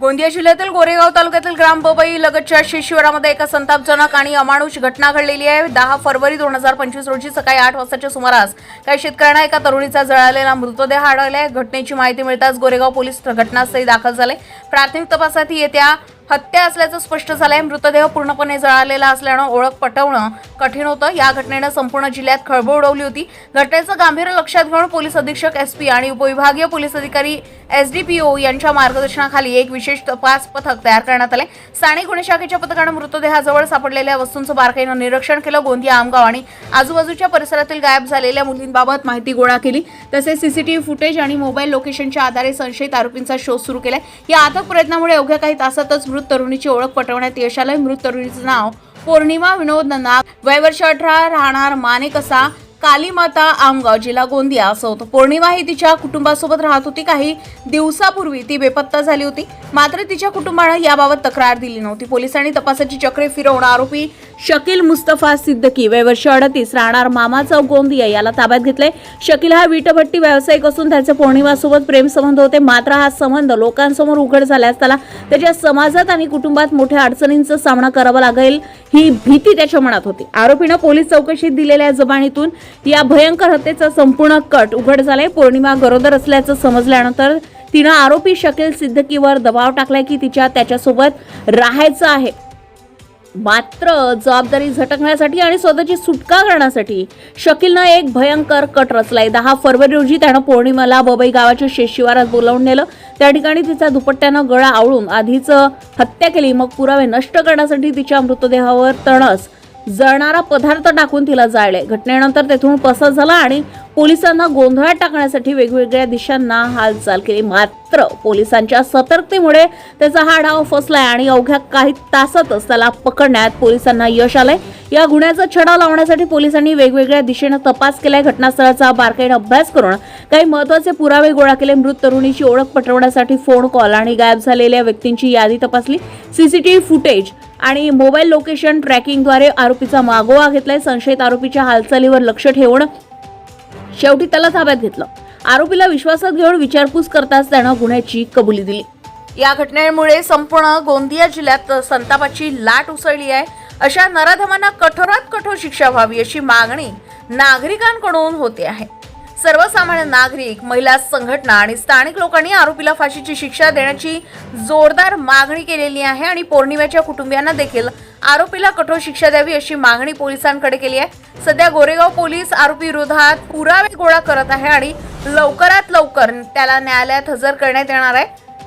गोंदिया जिल्ह्यातील गोरेगाव तालुक्यातील ग्राम बबई लगतच्या शिशिवरामध्ये एका संतापजनक आणि अमानुष घटना घडलेली आहे. दहा फरवरी दोन हजार पंचवीस रोजी सकाळी आठ वाजताच्या सुमारास काही शेतकऱ्यांना एका तरुणीचा जळालेला मृतदेह आढळला आहे. घटनेची माहिती मिळताच गोरेगाव पोलीस घटनास्थळी दाखल झाले. प्राथमिक तपासात ही येत्या हत्या असल्याचं स्पष्ट झालंय. मृतदेह पूर्णपणे जळालेला असल्यानं ओळख पटवणं कठीण होतं. या घटनेनं संपूर्ण जिल्ह्यात खळबळ उडवली होती. घटनेचं गांभीर्य लक्षात घेऊन पोलीस अधीक्षक एस पी आणि उपविभागीय पोलीस अधिकारी एस डी पी ओ यांच्या मार्गदर्शनाखाली एक विशेष तपास पथक तयार करण्यात आले साने गुन्हे शाखेच्या पथकानं मृतदेहाजवळ सापडलेल्या वस्तूंचं बारकाईनं निरीक्षण केलं. गोंदिया आमगाव आणि आजूबाजूच्या परिसरातील गायब झालेल्या मुलींबाबत माहिती गोळा केली. तसेच सीसीटीव्ही फुटेज आणि मोबाईल लोकेशनच्या आधारे संशयित आरोपींचा शोध सुरू केलाय. या अथक प्रयत्नामुळे अवघ्या काही तासातच मृत तरुणीची ओळख पटवण्यात यश आलंय. मृत तरुणीचं नाव पौर्णिमा विनोद नाग वय वर्ष अठरा राहणार मानेकसा कालीमाता आमगाव जिल्हा गोंदिया असं होतं. पौर्णिमा ही तिच्या कुटुंबासोबत राहत होती. काही दिवसापूर्वी ती बेपत्ता झाली होती. मात्र तिच्या कुटुंबानं याबाबत तक्रार दिली नव्हती. पोलिसांनी तपासाची चक्रे फिरवून आरोपी शकील मुस्तफा सिद्दकी वय वर्ष अडतीस राहणार मामा चौक गोंदिया याला ताब्यात घेतले शकील हा वीटभट्टी व्यावसायिक असून त्याचे पौर्णिमासोबत प्रेमसंबंध होते. मात्र हा संबंध लोकांसमोर उघड झाल्यास त्याला त्याच्या समाजात आणि कुटुंबात मोठ्या अडचणींचा सामना करावा लागेल ही भीती त्याच्या मनात होती. आरोपीनं पोलीस चौकशीत दिलेल्या जबानीतून या भयंकर हत्येचा संपूर्ण कट उघड झालाय. पौर्णिमा गरोदर असल्याचं समजल्यानंतर तिनं आरोपी शकील सिद्दकीवर दबाव टाकलाय की तिच्या त्याच्यासोबत राहायचं आहे. मात्र जबाबदारी झटकण्यासाठी आणि स्वतःची सुटका करण्यासाठी शकीलनं एक भयंकर कट रचलाय. दहा फरवरी रोजी त्यानं पौर्णिमाला बबई गावाच्या शेशिवारात बोलावून नेलं. त्या ठिकाणी तिचा दुपट्ट्यानं गळा आवळून आधीच हत्या केली. मग पुरावे नष्ट करण्यासाठी तिच्या मृतदेहावर तणस जळणारा पदार्थ टाकून तिला जाळले. घटनेनंतर तेथून पसार झाला आणि पोलिसांना गोंधळात टाकण्यासाठी वेगवेगळ्या दिशांना हालचाल केली. मात्र पोलिसांच्या सतर्कतेमुळे त्याचा हा डाव फसलाय आणि अवघ्या काही तासातच त्याला पकडण्यात पोलिसांना यश आलंय. या गुन्ह्याचा छडा लावण्यासाठी पोलिसांनी वेगवेगळ्या दिशेनं तपास केलाय. घटनास्थळाचा बारकाईने अभ्यास करून काही महत्त्वाचे पुरावे गोळा केले. मृत तरुणीची ओळख पटवण्यासाठी फोन कॉल आणि गायब झालेल्या व्यक्तींची यादी तपासली. सीसीटीव्ही फुटेज आणि मोबाईल लोकेशन ट्रॅकिंगद्वारे आरोपीचा मागोवा घेतलाय. संशयित आरोपीच्या हालचालीवर लक्ष ठेवून शेवटी त्याला ताब्यात घेतलं. आरोपीला विश्वासात घेऊन विचारपूस करताच त्यानं गुन्ह्याची कबुली दिली. या घटनेमुळे संपूर्ण गोंदिया जिल्ह्यात संतापाची लाट उसळली आहे. अशा नराधमांना कठोरात कठोर शिक्षा व्हावी अशी मागणी नागरिकांकडून होते आहे. सर्वसामान्य नागरिक महिला संघटना आणि स्थानिक लोकांनी आरोपीला फाशीची शिक्षा देण्याची जोरदार मागणी केलेली आहे आणि पौर्णिमेच्या कुटुंबियांना देखील आरोपीला कठोर शिक्षा द्यावी अशी मागणी पोलिसांकडे केली आहे. सध्या गोरेगाव पोलीस आरोपी विरोधात पुरावे गोळा करत आहे आणि लवकरात लवकर त्याला न्यायालयात हजर करण्यात येणार आहे.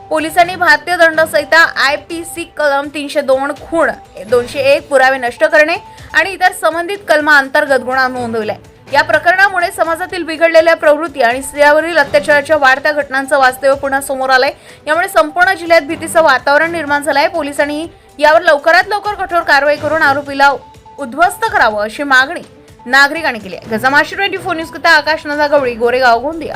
पोलिसांनी भारतीय दंड संहिता आय पी सी कलम तीनशे दोन खूण दोनशे एक पुरावे नष्ट करणे आणि इतर संबंधित कलमा अंतर्गत गुन्हा नोंदवलाय या प्रकरणामुळे समाजातील बिघडलेल्या प्रवृत्ती आणि स्त्रियावरील अत्याचाराच्या वाढत्या घटनांचं वास्तव्य पुन्हा समोर आलंय. यामुळे संपूर्ण जिल्ह्यात भीतीचं वातावरण निर्माण झालंय. पोलिसांनी यावर लवकरात लवकर कठोर कारवाई करून आरोपीला उद्ध्वस्त करावं अशी मागणी नागरिकांनी केली आहे. गजमाशी ट्वेंटी फोर न्यूज कथा आकाश नजा गवळी गोरेगाव गोंदिया.